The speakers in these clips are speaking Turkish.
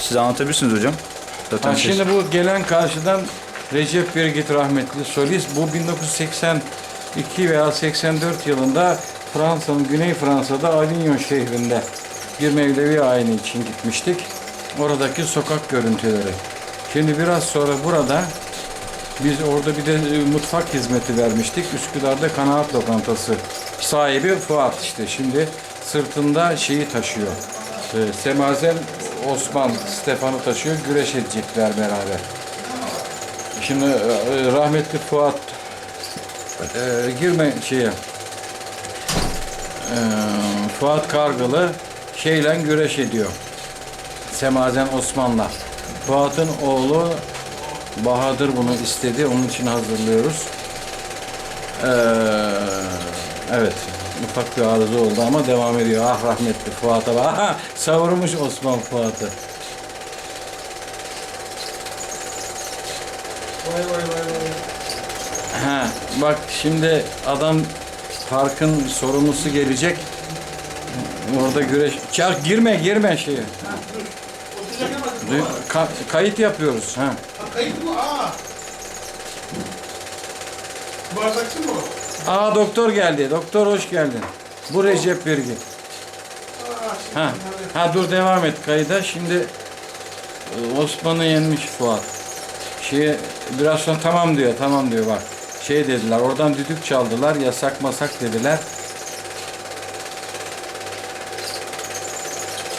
Siz anlatabilirsiniz hocam. Zaten Ha, ses- şimdi bu gelen karşıdan Recep Birgit rahmetli solist. Bu 1982 veya 84 yılında Fransa'nın Güney Fransa'da Avignon şehrinde bir Mevlevi ayini için gitmiştik. Oradaki sokak görüntüleri. Şimdi biraz sonra burada biz orada bir de e, mutfak hizmeti vermiştik. Üsküdar'da kanaat lokantası sahibi Fuat işte. Şimdi sırtında şeyi taşıyor. E, Semazen Osman Stefan'ı taşıyor. Güreş edecekler beraber. Şimdi e, rahmetli Fuat e, girme şeye e, Fuat Kargalı şeyle güreş ediyor. Semazen Osman'la. Fuat'ın oğlu Bahadır bunu istedi. Onun için hazırlıyoruz. Ee, evet. Ufak bir arıza oldu ama devam ediyor. Ah rahmetli Fuat'a bak. Aha, savurmuş Osman Fuat'ı. Vay vay vay vay. Ha, bak şimdi adam parkın sorumlusu gelecek. Orada güreş. Çak girme girme şeye. Ha dur. Oturacak ama dur. Ka- kayıt yapıyoruz. Ha. Ha, kayıt mı? Aa. Bardakçı mı o? Aa doktor geldi. Doktor hoş geldin. Bu Recep şimdi Ha. Ha dur devam et kayda. Şimdi e, Osman'ı yenmiş Fuat. Şeye biraz sonra tamam diyor. Tamam diyor bak. Şey dediler. Oradan düdük çaldılar. Yasak masak dediler.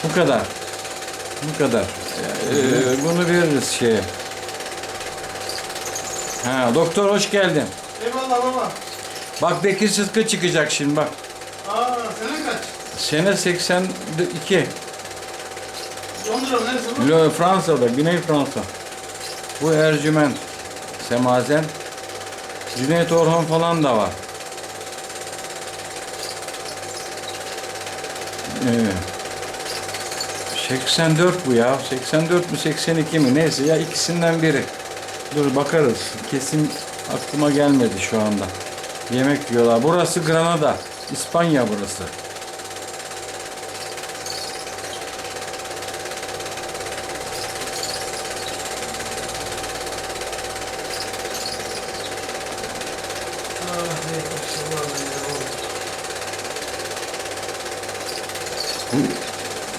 Bu kadar. Bu kadar. Ee, bunu veririz şeye. Ha, doktor hoş geldin. Eyvallah baba. Bak Bekir Sıtkı çıkacak şimdi bak. Aa, sene kaç? Sene 82. Londra? Neresi bu? Fransa'da, Güney Fransa. Bu Ercüment, Semazen. Cüneyt Orhan falan da var. Evet. 84 bu ya. 84 mü 82 mi? Neyse ya ikisinden biri. Dur bakarız. Kesin aklıma gelmedi şu anda. Yemek yiyorlar. Burası Granada. İspanya burası.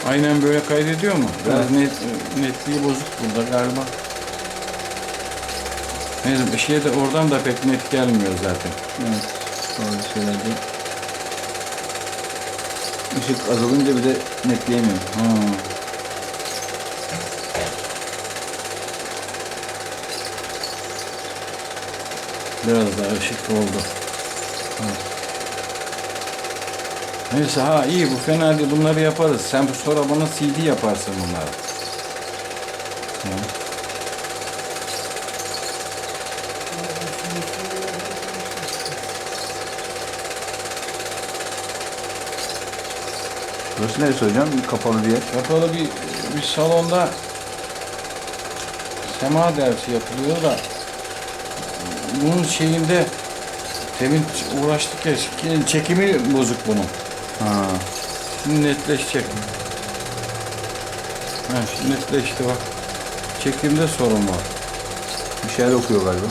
Aynen böyle kaydediyor mu? Biraz net, netliği bozuk burada galiba. Neyse bir şey de oradan da pek net gelmiyor zaten. Evet. Doğru söyledi. Işık azalınca bir de netleyemiyorum. Ha. Biraz daha ışık oldu. Ha. Neyse ha iyi bu fena değil bunları yaparız. Sen sonra bana CD yaparsın bunları. Burası neresi hocam? Kapalı bir yer. Kapalı bir, bir salonda sema dersi yapılıyor da bunun şeyinde temin uğraştık ya çekimi bozuk bunun. Ha. Şimdi netleşecek. Ha, şimdi netleşti bak. Çekimde sorun var. Bir şeyler okuyor galiba.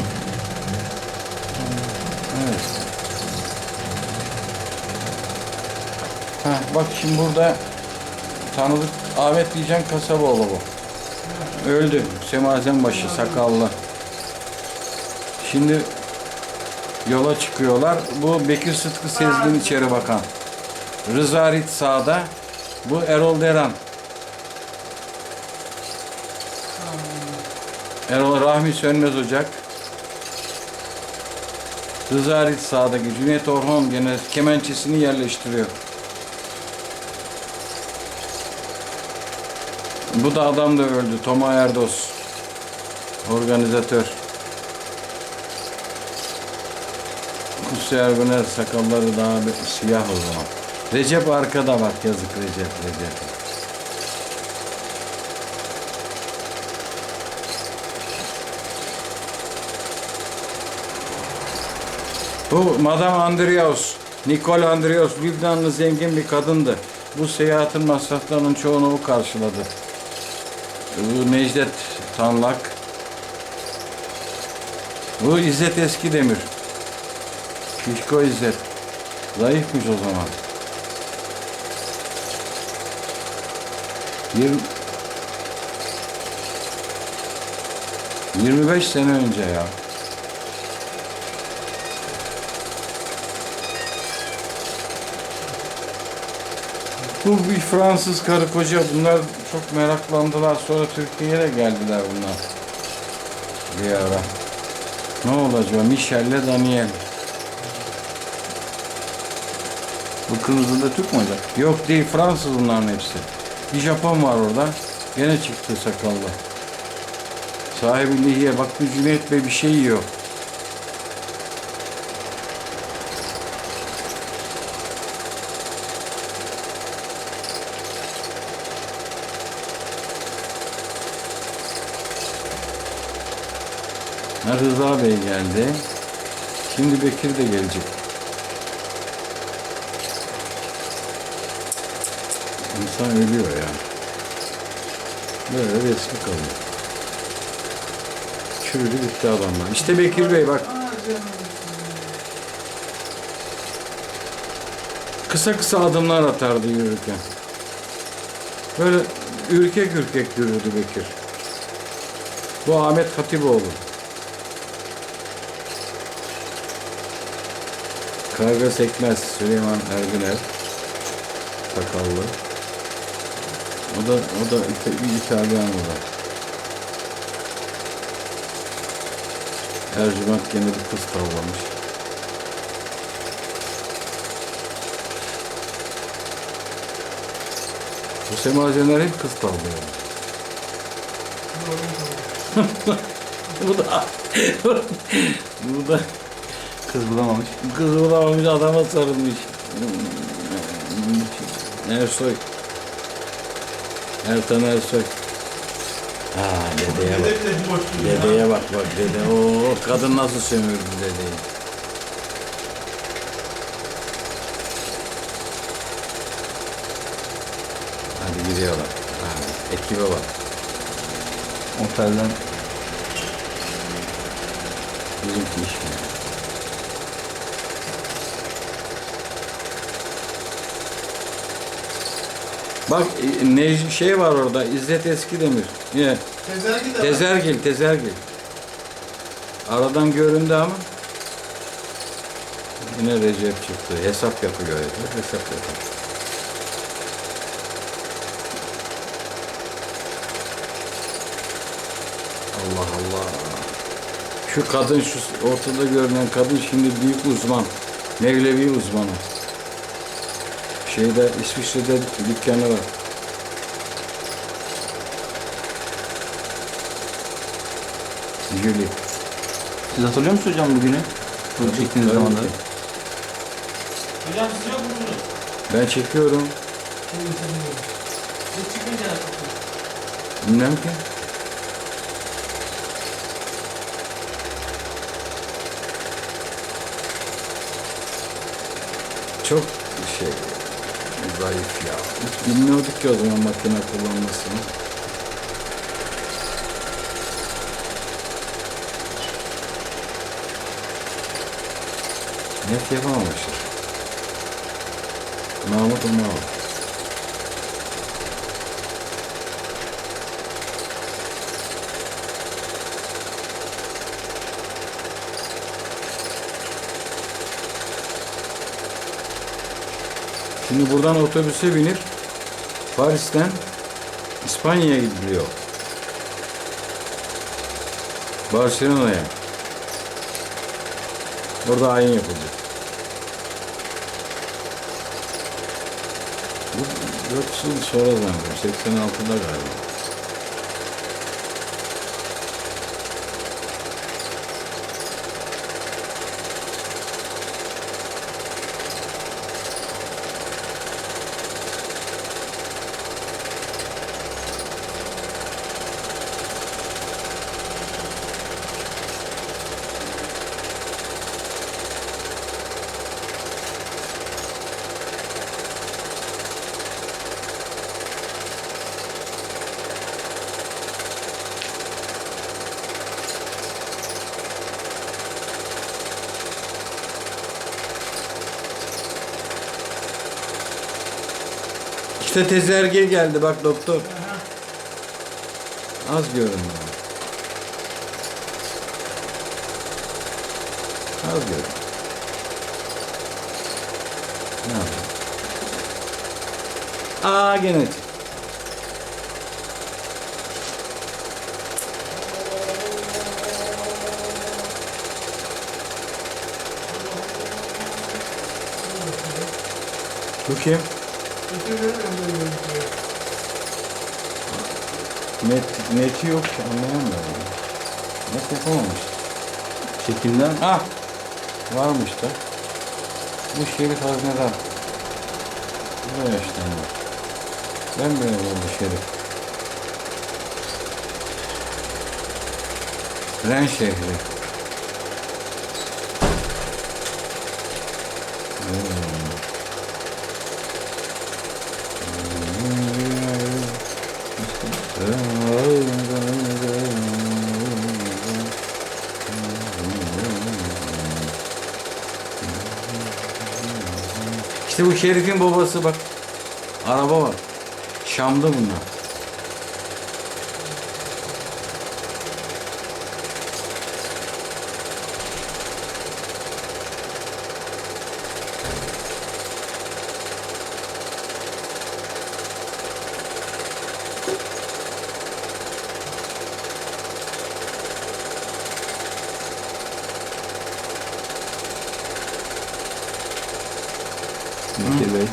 Evet. Bak şimdi burada tanıdık Ahmet diyeceğim Kasaboğlu bu. Öldü. Semazen başı sakallı. Şimdi yola çıkıyorlar. Bu Bekir Sıtkı Sezgin içeri bakan. Rıza Rit sağda. Bu Erol Deran. Erol Rahmi Sönmez Ocak. Rıza Rit sağdaki Cüneyt Orhan gene kemençesini yerleştiriyor. Bu da adam da öldü. Toma Erdos. Organizatör. Kutsu Erguner sakalları daha bir siyah o zaman. Recep arkada bak yazık Recep Recep. Bu Madame Andreaus, Nicole Andreaus Lübnanlı zengin bir kadındı. Bu seyahatin masraflarının çoğunu o karşıladı. Bu Necdet Tanlak. Bu İzzet Eskidemir. Şişko İzzet. Zayıfmış o zaman. Yirmi... 25 sene önce ya. Bu bir Fransız karı koca bunlar çok meraklandılar sonra Türkiye'ye de geldiler bunlar. Bir ara. Ne olacak? Michel'le Daniel. Bu kırmızı da Türk mü hocam? Yok değil Fransız bunların hepsi. Bir Japon var orada. Gene çıktı sakallı. Sahibi Lihiye. Bak bu Cüneyt Bey bir şey yiyor. Rıza Bey geldi. Şimdi Bekir de gelecek. İnsan ölüyor ya. Böyle resmi kalıyor. Çürüdü bitti adamlar. İşte Bekir Bey bak. Kısa kısa adımlar atardı yürürken. Böyle ürkek ürkek yürürdü Bekir. Bu Ahmet Hatipoğlu. Karga Sekmez, Süleyman Ergüner. Sakallı. O da, o da İta- İtalyan o da. Ercüment gene bir kız tavlamış. Bu semazeler hep kız tavlıyor. bu da bu da Kız bulamamış. kız bulamamış adama sarılmış. Ersoy. Ertan Ersoy. Ha dedeye bak. Dedeye bak bak dede. Oo kadın nasıl sömürdü dedeyi. Hadi gidiyorlar. Hadi. Ekibe bak. Otelden Bizimki iş mi? Bak e, ne şey var orada İzzet Eskidemir. Yine Tezergi de var. Tezergil, Tezergil. Aradan göründü ama yine Recep çıktı. Hesap yapıyor. Hesap yapıyor. Allah Allah. Şu kadın, şu ortada görünen kadın şimdi büyük uzman. Mevlevi uzmanı. Şeyde İsviçre'de dükkanı var. Julie. Siz hatırlıyor musunuz hocam bugünü? Bu çektiğiniz zamanları. Hocam siz yok musunuz? Ben çekiyorum. Siz çıkınca. Bilmem ki. Çok şey zayıf ya. Hiç bilmiyorduk ki o zaman makine kullanmasını. Net yapamamışlar. Mahmut Umaroğlu. Şimdi buradan otobüse binip Paris'ten İspanya'ya gidiliyor. Barcelona'ya. Orada ayin yapılacak. Bu 4 yıl sonra zannediyorum. 86'da galiba. İşte tezerge geldi bak doktor. Az görünüyor. Az görünüyor. Ne yapayım? Aa gene. çıktı. Bu kim? Net, neti yok ki anlayamıyorum. Net yapamamış. Çekimden Ah! Varmış da. Bu Şerif Haznedar. Bu da yaşlandı. Ben böyle oldu Şerif. Ren şehri. İşte bu Şerif'in babası bak. Araba var. Şam'da bunlar. Bekir Bey.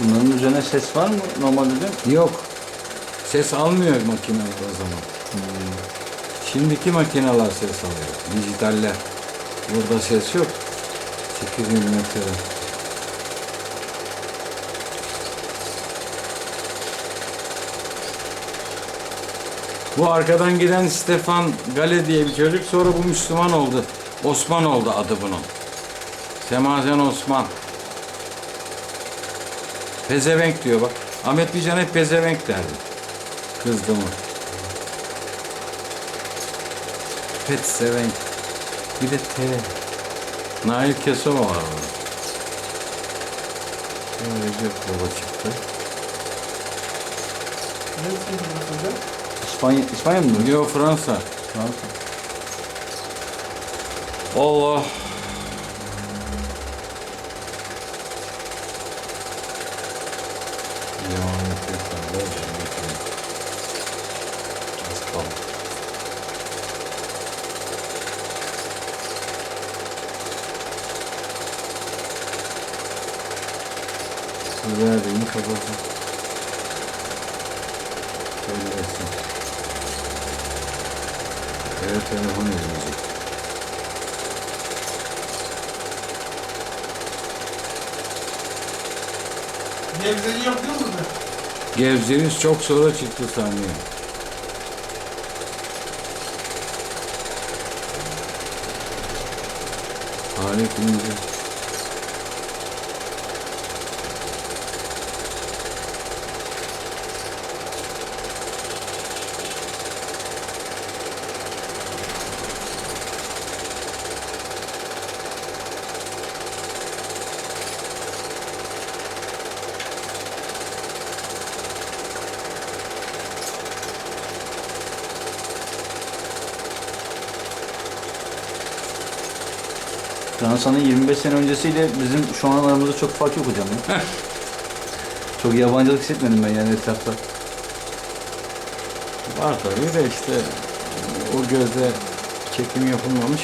Bunların üzerine ses var mı normalde değil? Yok. Ses almıyor makine o zaman. Şimdiki makineler ses alıyor. Dijitaller. Burada ses yok. 8 milimetre. Bu arkadan giden Stefan Gale diye bir çocuk sonra bu Müslüman oldu. Osman oldu adı bunun. Semazen Osman. Pezevenk diyor bak. Ahmet Bican hep pezevenk derdi. Kızdı mı? Pet sevenk. Bir de T. Nail Kesova var orada. Şimdi Recep Baba çıktı. Hocam? İspanya, İspanya mı? bu? Yo Fransa. Fransa. Allah. Devam ediyorsan da Az kaldı. Verdiğini kapatsın. Söylesin. Evet telefon edecek. Nevzeli yok? Gevzeniz çok sonra çıktı sahneye. Halit Fransa'nın 25 sene öncesiyle bizim şu an aramızda çok fark yok hocam ya. çok yabancılık hissetmedim ben yani etrafta. Var tabii de işte o gözle çekim yapılmamış.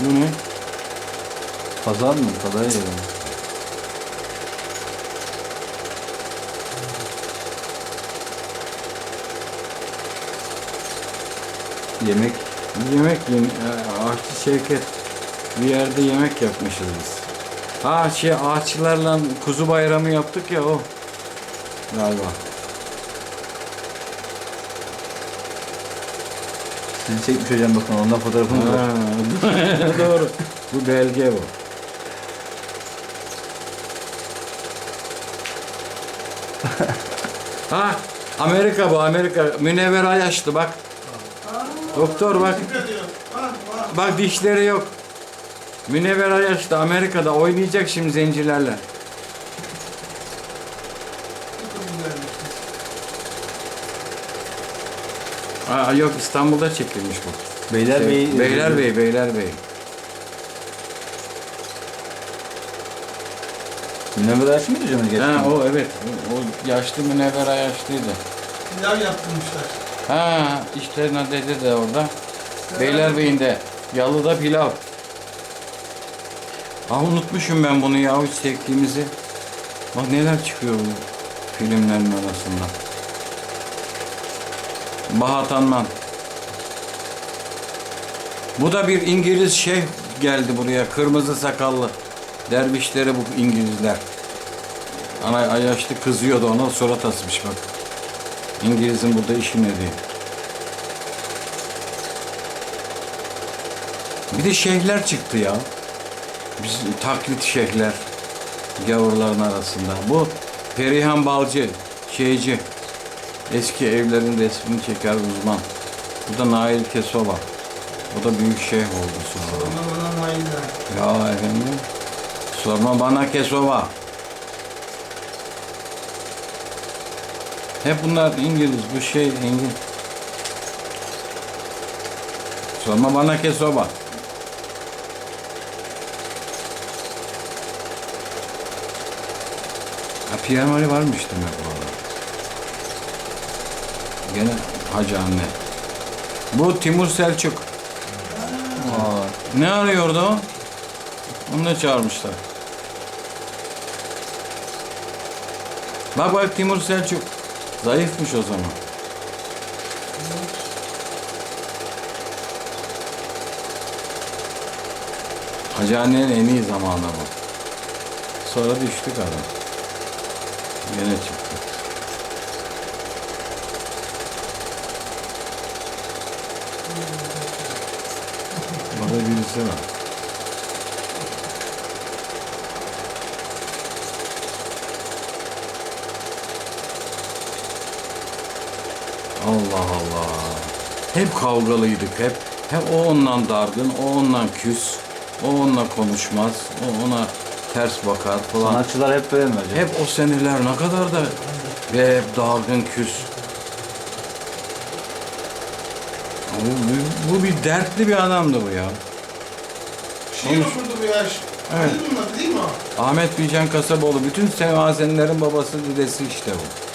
Bu ne? Pazar mı? Pazar yeri mi? Yemek Yemek yem Ahçı Şevket bir yerde yemek yapmışız biz. Ha şey ağaççılarla kuzu bayramı yaptık ya o. Galiba. Sizi çekmiş hocam bakın ondan fotoğrafımız var. Ha, Doğru. Bu belge bu. ha Amerika bu Amerika. Münevver Ayaşlı bak. Doktor bak. Bak dişleri yok. Münevver Ayaşlı Amerika'da oynayacak şimdi zencilerle. Aa, yok İstanbul'da çekilmiş bu. Beylerbeyi. Şey, Beylerbeyi, Beylerbeyi. Münevver Aşkı mıydı hocam? gerçekten? Ha o evet. O, o yaşlı Münevver Ayaşlı'ydı. Pilav yaptırmışlar. Ha işte dedi de orada. Beylerbeyi'nde. Yalıda pilav. Ha unutmuşum ben bunu ya hiç çektiğimizi. Bak neler çıkıyor bu filmlerin arasında. Bahat Anman. Bu da bir İngiliz şeyh geldi buraya. Kırmızı sakallı. Dervişleri bu İngilizler. Ana Ayaşlı kızıyordu ona surat asmış bak. İngiliz'in burada işi ne diye. Bir de şeyhler çıktı ya. Biz taklit şeyhler. Gavurların arasında. Bu Perihan Balcı, şeyci. Eski evlerin resmini çeker uzman. Bu da Nail Kesova. O da büyük şeyh oldu sonra. Ona bana mayınlar. Ya efendim. Sorma bana Kesova. Hep bunlar İngiliz. Bu şey İngiliz. Sorma bana Kesova. Ha, Pierre Marie varmış demek bu arada. Gene Hacı anne. Bu Timur Selçuk. Aa, Ne arıyordu o? Onu da çağırmışlar. Bak bak Timur Selçuk. Zayıfmış o zaman. Hacı annenin en iyi zamanı bu. Sonra düştük adam. Yine çıktı. Burada birisi var. Hep kavgalıydık hep. Hep o ondan dargın, o ondan küs, o onunla konuşmaz, o ona ters bakar falan. sanatçılar hep böyle mi hocam? Hep o seneler ne kadar da ve hep dargın küs. Bu, bu, bu bir dertli bir adamdı bu ya. Şiir okurdu bu yaş. Evet. Ali bunlar değil mi? Ahmet Bilcan Kasaboğlu bütün semazenlerin babası dedesi işte bu.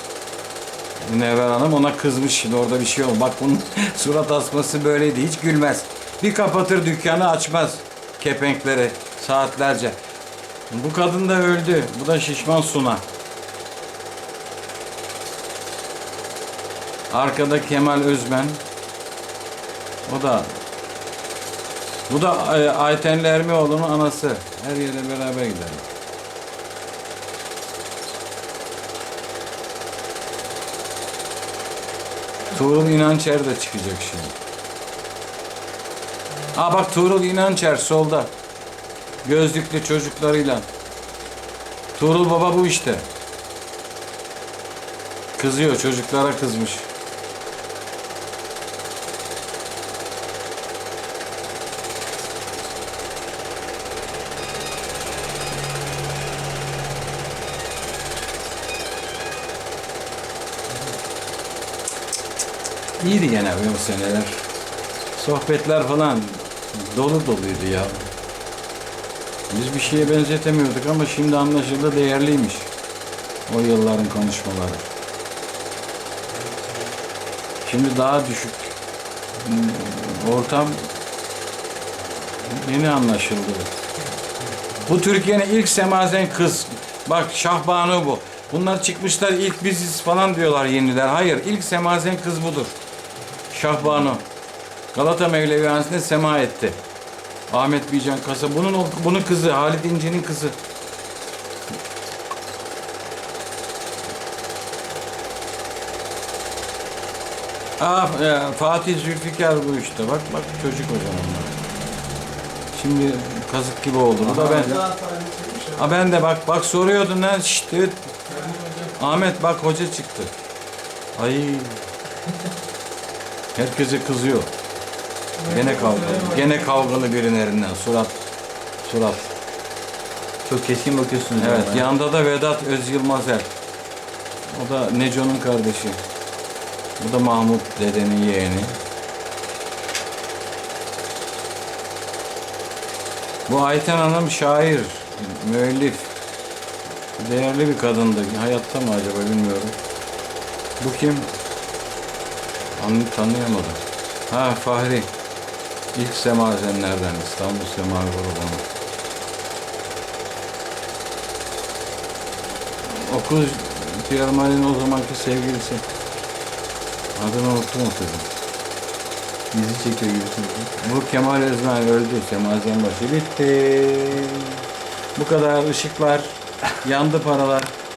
Münevver Hanım ona kızmış şimdi orada bir şey oldu. Bak bunun surat asması böyleydi hiç gülmez. Bir kapatır dükkanı açmaz kepenkleri saatlerce. Bu kadın da öldü. Bu da şişman Suna. Arkada Kemal Özmen. O da bu da e, Ayten Ermioğlu'nun anası. Her yere beraber gidelim. Tuğrul İnançer de çıkacak şimdi. Aa bak Tuğrul İnançer solda. Gözlüklü çocuklarıyla. Tuğrul Baba bu işte. Kızıyor çocuklara kızmış. İyiydi gene o seneler. Sohbetler falan dolu doluydu ya. Biz bir şeye benzetemiyorduk ama şimdi anlaşıldı değerliymiş. O yılların konuşmaları. Şimdi daha düşük hmm, ortam yeni anlaşıldı. Bu Türkiye'nin ilk semazen kız. Bak Şahbanu bu. Bunlar çıkmışlar ilk biziz falan diyorlar yeniler. Hayır ilk semazen kız budur. Şahbanu. Galata Mevlevihanesi'nde sema etti. Ahmet Bican Kasa. Bunun bunun kızı Halit İnci'nin kızı. Ah e, Fatih Zülfikar bu işte. Bak bak çocuk o zamanlar. Şimdi kazık gibi oldu. Bu da ben. Ha ben de bak bak soruyordun lan şşt evet. Ahmet bak hoca çıktı. Ay. Herkese kızıyor. Gene kavga. Gene kavgalı birilerinden surat. Surat. Çok keskin bakıyorsunuz. Evet yani. yanda da Vedat Öz Yılmazer. O da Neco'nun kardeşi. Bu da Mahmut dedenin yeğeni. Bu Ayten Hanım şair, müellif. Değerli bir kadındı. Hayatta mı acaba bilmiyorum. Bu kim? Anı tanıyamadım. Ha Fahri. İlk semazenlerden İstanbul Sema grubunun. Okul Pierre Marin'in o zamanki sevgilisi. Adını unuttum o kızın. Dizi çekiyor gibisiniz. Bu Kemal Özmen öldü. Semazen başı bitti. Bu kadar ışıklar, yandı paralar.